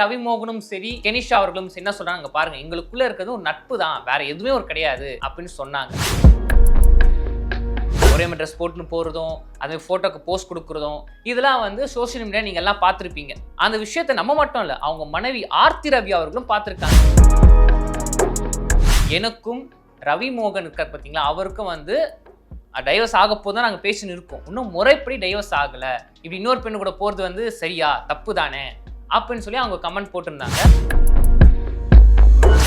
ரவி மோகனும் சரி கெனிஷா அவர்களும் சரி என்ன சொல்றாங்க பாருங்க எங்களுக்குள்ள இருக்கிறது ஒரு நட்பு தான் வேற எதுவுமே ஒரு கிடையாது அப்படின்னு சொன்னாங்க. ஒரே மாதிரி ட்ரெஸ் போட்டுன்னு போகிறதும் அது ஃபோட்டோக்கு போஸ்ட் கொடுக்குறதும் இதெல்லாம் வந்து சோஷியல் மீடியா நீங்கள் எல்லாம் பார்த்துருப்பீங்க. அந்த விஷயத்தை நம்ம மட்டும் இல்லை அவங்க மனைவி ஆர்த்தி ரவி அவர்களும் பார்த்துருக்காங்க. எனக்கும் ரவி மோகன் இருக்கார் பார்த்தீங்களா அவருக்கும் வந்து டைவர்ஸ் ஆக போது தான் நாங்கள் பேசின்னு இருக்கோம். இன்னும் முறைப்படி டைவர்ஸ் ஆகலை. இப்படி இன்னொரு பெண்ணு கூட போகிறது வந்து சரியா? தப்பு தானே? அப்படின்னு சொல்லி அவங்க கமெண்ட் போட்டிருந்தாங்க.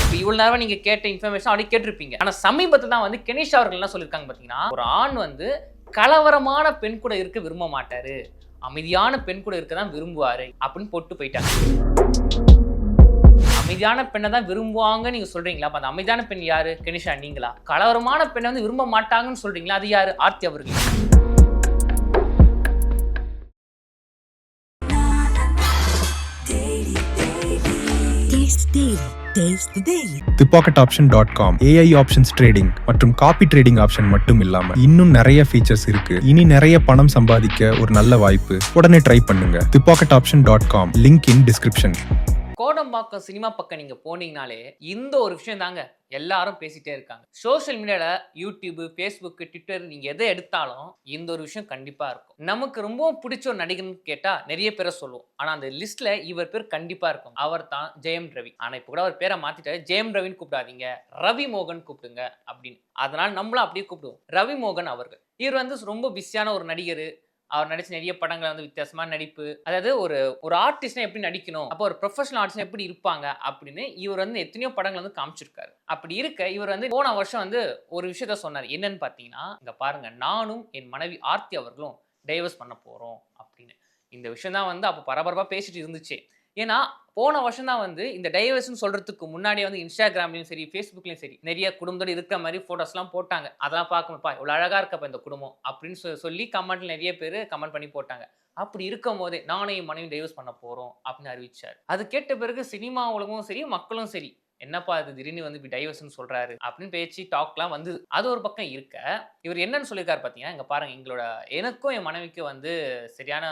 இப்போ இவ்வளோ நேரம் நீங்கள் கேட்ட இன்ஃபர்மேஷன் அப்படி கேட்டிருப்பீங்க. ஆனால் சமீபத்தில் தான் வந்து கெனிஷ் அவர்கள் என்ன சொல்லியிருக்காங்க பார்த்தீங்கன்னா ஒரு ஆண் வந்து கலவரமான பெண் கூட இருக்க விரும்ப மாட்டாரு. அமைதியான பெண் கூட இருக்க தான் விரும்புவாரு அப்படின்னு போட்டு போயிட்டாங்க. அமைதியான பெண்ணை தான் விரும்புவாங்க நீங்க சொல்றீங்களா? அப்ப அந்த அமைதியான பெண் யாரு? கெனிஷா நீங்களா? கலவரமான பெண்ணை வந்து விரும்ப மாட்டாங்கன்னு சொல்றீங்களா? அது யாரு? ஆர்த்தி அவர்கள். Taste Daily. Dot com AI options trading மற்றும் காப்பி ட்ரேடிங் ஆப்ஷன் மட்டும் இல்லாம இன்னும் நிறைய ஃபீச்சர்ஸ் இருக்கு. இனி நிறைய பணம் சம்பாதிக்க ஒரு நல்ல வாய்ப்பு உடனே ட்ரை பண்ணுங்க. The pocket option dot com link in description Kodambakkam cinema பக்கம் நீங்க போனீங்கனாலே இந்த ஒரு விஷயம் தாங்க எல்லாரும் பேசிட்டே இருக்காங்க. சோஷியல் மீடியால யூடியூப் ஃபேஸ்புக் ட்விட்டர் நீங்க எதை எடுத்தாலும் இந்த ஒரு விஷயம் கண்டிப்பா இருக்கும். நமக்கு ரொம்பவும் பிடிச்ச ஒரு நடிகர்னு கேட்டா நிறைய பேரை சொல்லுவோம். ஆனா அந்த லிஸ்ட்ல இவர் பேர் கண்டிப்பா இருக்கும். அவர் தான் ஜெயம் ரவி. ஆனா இப்ப கூட அவர் பேரை மாத்திட்டாரு. ஜெயம் ரவின்னு கூப்பிடாதீங்க. ரவி மோகன் கூப்பிடுங்க அப்படின்னு. அதனால நம்மளும் அப்படியே கூப்பிடுவோம். ரவி மோகன் அவர்கள். இவர் வந்து ரொம்ப பிஸியான ஒரு நடிகர். அவர் நடிச்ச நிறைய படங்களை வந்து வித்தியாசமான நடிப்பு. அதாவது ஒரு ஒரு ஆர்டிஸ்ட்னா எப்படி நடிக்கணும்? அப்போ ஒரு ப்ரொஃபஷனல் ஆர்டிஸ்ட் எப்படி இருப்பாங்க? அப்படின்னு இவர் வந்து எத்தனையோ படங்கள் வந்து காமிச்சிருக்காரு. அப்படி இருக்க இவர் வந்து போன வருஷம் வந்து ஒரு விஷயத்த சொன்னார். என்னன்னு பார்த்தீங்கன்னா இங்க பாருங்க நானும் என் மனைவி ஆர்த்தி அவர்களும் டைவர்ஸ் பண்ண போறோம் அப்படின்னு. இந்த விஷயம் தான் வந்து அப்போ பரபரப்பாக பேசிட்டு இருந்துச்சு. ஏன்னா போன வருஷம் தான் வந்து இந்த டைவர்ஸ்னு சொல்கிறதுக்கு முன்னாடியே வந்து இன்ஸ்டாகிராம்லேயும் சரி ஃபேஸ்புக்லேயும் சரி நிறைய குடும்பத்தோடு இருக்கிற மாதிரி ஃபோட்டோஸ்லாம் போட்டாங்க. அதெல்லாம் பார்க்கணும்ப்பா இவ்வளோ அழகாக இருக்கப்ப இந்த குடும்பம் அப்படின்னு சொல்லி கமெண்ட்டில் நிறைய பேர் கமெண்ட் பண்ணி போட்டாங்க. அப்படி இருக்கும் போதே நானும் என் மனைவி டைவர்ஸ் பண்ண போகிறோம் அப்படின்னு அறிவிச்சார். அது கேட்ட பிறகு சினிமா உலகமும் சரி மக்களும் சரி என்னப்பா அது திடீர்னு வந்து இப்படி டைவர்ஸ்னு சொல்றாரு அப்படின்னு பேச்சு டாக்லாம் வந்து அது ஒரு பக்கம் இருக்க. இவர் என்னன்னு சொல்லியிருக்காரு பார்த்தீங்கன்னா இங்கே பாருங்க எங்களோட எனக்கும் என் மனைவிக்கும் வந்து சரியான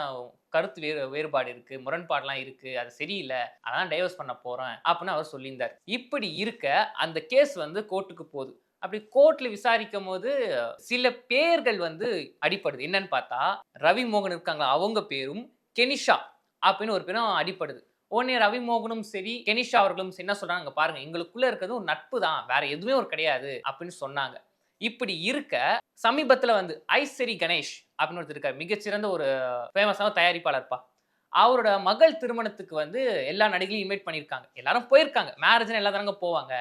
கருத்து வேறு வேறுபாடு இருக்கு முரண்பாடுலாம் இருக்கு அது சரியில்லை அதான் டைவர்ஸ் பண்ண போறேன் அப்படின்னு அவர் சொல்லியிருந்தார். இப்படி இருக்க அந்த கேஸ் வந்து கோர்ட்டுக்கு போகுது. அப்படி கோர்ட்ல விசாரிக்கும் போது சில பேர்கள் வந்து அடிப்படுது என்னன்னு பார்த்தா ரவி மோகன் இருக்காங்களா அவங்க பேரும் கெனிஷா அப்படின்னு ஒரு பேரும் அடிப்படுது உடனே ரவி மோகனும் சரி கெனிஷா அவர்களும் சரி என்ன சொல்றாங்க பாருங்க எங்களுக்குள்ள இருக்கிறது ஒரு நட்பு தான் வேற எதுவுமே ஒரு கிடையாது அப்படின்னு சொன்னாங்க. இப்படி இருக்க சமீபத்தில் வந்து ஐஸ்வரி கணேஷ் அப்படின்னு ஒருத்தர் இருக்கார் மிகச்சிறந்த ஒரு ஃபேமஸான தயாரிப்பாளர்ப்பா. அவரோட மகள் திருமணத்துக்கு வந்து எல்லா நடிகளையும் இன்வைட் பண்ணியிருக்காங்க. எல்லாரும் போயிருக்காங்க. மேரேஜ்னு எல்லா தரங்க போவாங்க.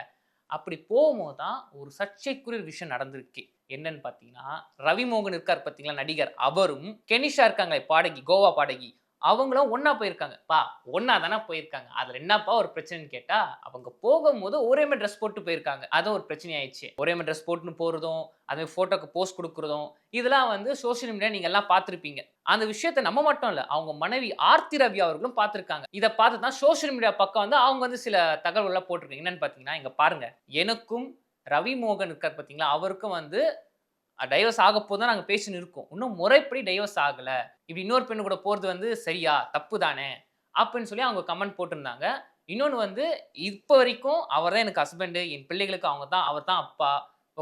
அப்படி போகும்போது தான் ஒரு சர்ச்சைக்குரிய விஷயம் நடந்திருக்கு. என்னன்னு பார்த்தீங்கன்னா ரவிமோகன் இருக்கார் பார்த்தீங்களா நடிகர் அவரும் கெனிஷா இருக்காங்களே பாடகி கோவா பாடகி. அவங்களும் ஒன்றா போயிருக்காங்க. பா ஒன்றா தானே போயிருக்காங்க. அதில் என்னப்பா ஒரு பிரச்சனைன்னு கேட்டால் அவங்க போகும்போது ஒரே மாதிரி ட்ரெஸ் போட்டு போயிருக்காங்க. அது ஒரு பிரச்சனை ஆயிடுச்சு ஒரே மாதிரி ட்ரெஸ் போட்டுன்னு போகிறதும் அது ஃபோட்டோக்கு போஸ்ட் கொடுக்குறதும் இதெல்லாம் வந்து சோஷியல் மீடியா நீங்கள் எல்லாம் பார்த்துருப்பீங்க. அந்த விஷயத்தை நம்ம மட்டும் இல்லை அவங்க மனைவி ஆர்த்தி ரவி அவர்களும் பார்த்துருக்காங்க. இதை பார்த்து தான் சோஷியல் மீடியா பக்கம் வந்து அவங்க வந்து சில தகவல்கள்லாம் போட்டிருக்காங்க. என்னென்னு பார்த்தீங்கன்னா இங்கே பாருங்கள் எனக்கும் ரவி மோகன் இருக்கார் பார்த்தீங்களா? அவருக்கும் வந்து டைவர்ஸ் ஆக போது தான் நாங்கள் பேசின்னு இருக்கோம் இன்னும் முறைப்படி டைவர்ஸ் ஆகலை. இப்படி இன்னொரு பெண்ணு கூட போகிறது வந்து சரியா? தப்பு தானே அப்படின்னு சொல்லி அவங்க கமெண்ட் போட்டிருந்தாங்க. இன்னொன்று வந்து இப்போ வரைக்கும் அவர் தான் எனக்கு ஹஸ்பண்டு என் பிள்ளைகளுக்கு அவங்க தான் அவர் தான் அப்பா.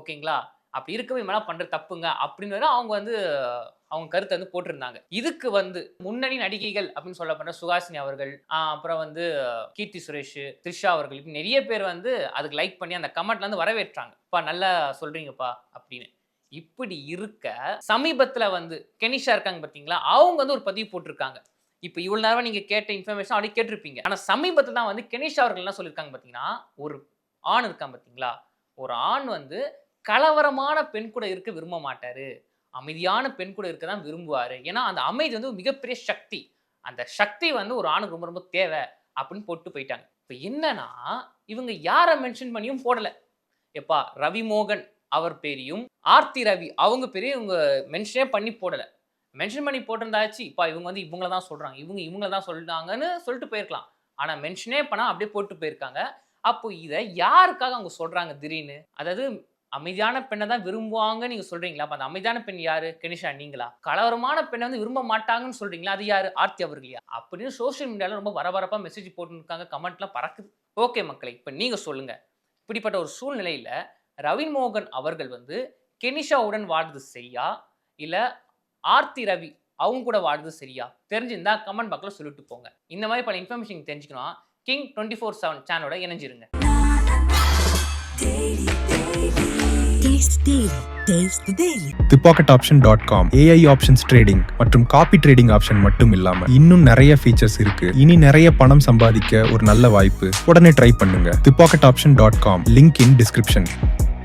ஓகேங்களா? அப்படி இருக்கவே மேலே பண்ணுற தப்புங்க. அப்படின்னு அவங்க வந்து அவங்க கருத்தை வந்து போட்டிருந்தாங்க. இதுக்கு வந்து முன்னணி நடிகைகள் அப்படின்னு சொல்லப்படுற சுகாசினி அவர்கள் அப்புறம் வந்து கீர்த்தி சுரேஷ் த்ரிஷா அவர்கள் இப்படி நிறைய பேர் வந்து அதுக்கு லைக் பண்ணி அந்த கமெண்ட்ல வந்து வரவேற்றாங்க. இப்போ நல்லா சொல்றீங்கப்பா அப்படின்னு. இப்படி இருக்க சமீபத்தில் வந்து கெனிஷா இருக்காங்க பார்த்தீங்களா? அவங்க வந்து ஒரு பதிவு போட்டிருக்காங்க. இப்போ இவ்வளோ நேரம் நீங்கள் கேட்ட இன்ஃபர்மேஷன் அப்படி கேட்டிருப்பீங்க. ஆனால் சமீபத்தில் தான் வந்து கெனிஷா அவர்கள் என்ன சொல்லியிருக்காங்க பார்த்தீங்கன்னா ஒரு ஆண் இருக்கான் பார்த்தீங்களா? ஒரு ஆண் வந்து கலவரமான பெண் கூட இருக்க விரும்ப மாட்டார். அமைதியான பெண் கூட இருக்க தான் விரும்புவார். ஏன்னா அந்த அமைதி வந்து மிகப்பெரிய சக்தி. அந்த சக்தி வந்து ஒரு ஆணுக்கு ரொம்ப ரொம்ப தேவை அப்படின்னு போட்டு போயிட்டாங்க. இப்போ என்னன்னா இவங்க யாரை மென்ஷன் பண்ணியும் போடலை. எப்பா ரவி மோகன் அவர் பேரையும் ஆர்த்தி ரவி அவங்க பேரையும் இவங்க மென்ஷனே பண்ணி போடல. மென்ஷன் பண்ணி போட்டிருந்தாச்சு. இப்போ இவங்க வந்து இவங்கள தான் சொல்கிறாங்க இவங்க இவங்கள தான் சொல்லிட்டாங்கன்னு சொல்லிட்டு போயிருக்கலாம். ஆனால் மென்ஷனே பண்ணால் அப்படியே போட்டு போயிருக்காங்க. அப்போ இதை யாருக்காக அவங்க சொல்கிறாங்க திடீர்னு? அதாவது அமைதியான பெண்ணை தான் விரும்புவாங்க நீங்கள் சொல்கிறீங்களா அப்போ அந்த அமைதியான பெண் யாரு? கனிஷா நீங்களா? கலவரமான பெண்ணை வந்து விரும்ப மாட்டாங்கன்னு சொல்கிறீங்களா அது யார்? ஆர்த்தி அவர்களையா? அப்படின்னு சோஷியல் மீடியாவில் ரொம்ப வரபரப்பாக மெசேஜ் போட்டுருக்காங்க. கமெண்ட்லாம் பறக்குது. ஓகே மக்களை இப்போ நீங்கள் சொல்லுங்கள் இப்படிப்பட்ட ஒரு சூழ்நிலையில் ரவீன் மோகன் அவர்கள் வந்து கெனிஷாவுடன் வாழ்றது சரியா? இல்லை ஆர்த்தி ரவி அவங்க கூட வாழ்றது சரியா? தெரிஞ்சிருந்தா கமெண்ட் பாக்ஸில் சொல்லிட்டு போங்க. இந்த மாதிரி பல இன்ஃபர்மேஷன் தெரிஞ்சுக்கணும் கிங் டுவெண்ட்டி ஃபோர் செவன் சேனலோட இணைஞ்சிருங்க. Taste option dot com AI options trading மற்றும் காப்பி ட்ரேடிங் ஆப்ஷன் மட்டும் இல்லாம இன்னும் நிறைய ஃபீச்சர்ஸ் இருக்கு. இனி நிறைய பணம் சம்பாதிக்க ஒரு நல்ல வாய்ப்பு. உடனே ட்ரை பண்ணுங்க. The pocket option dot com link in description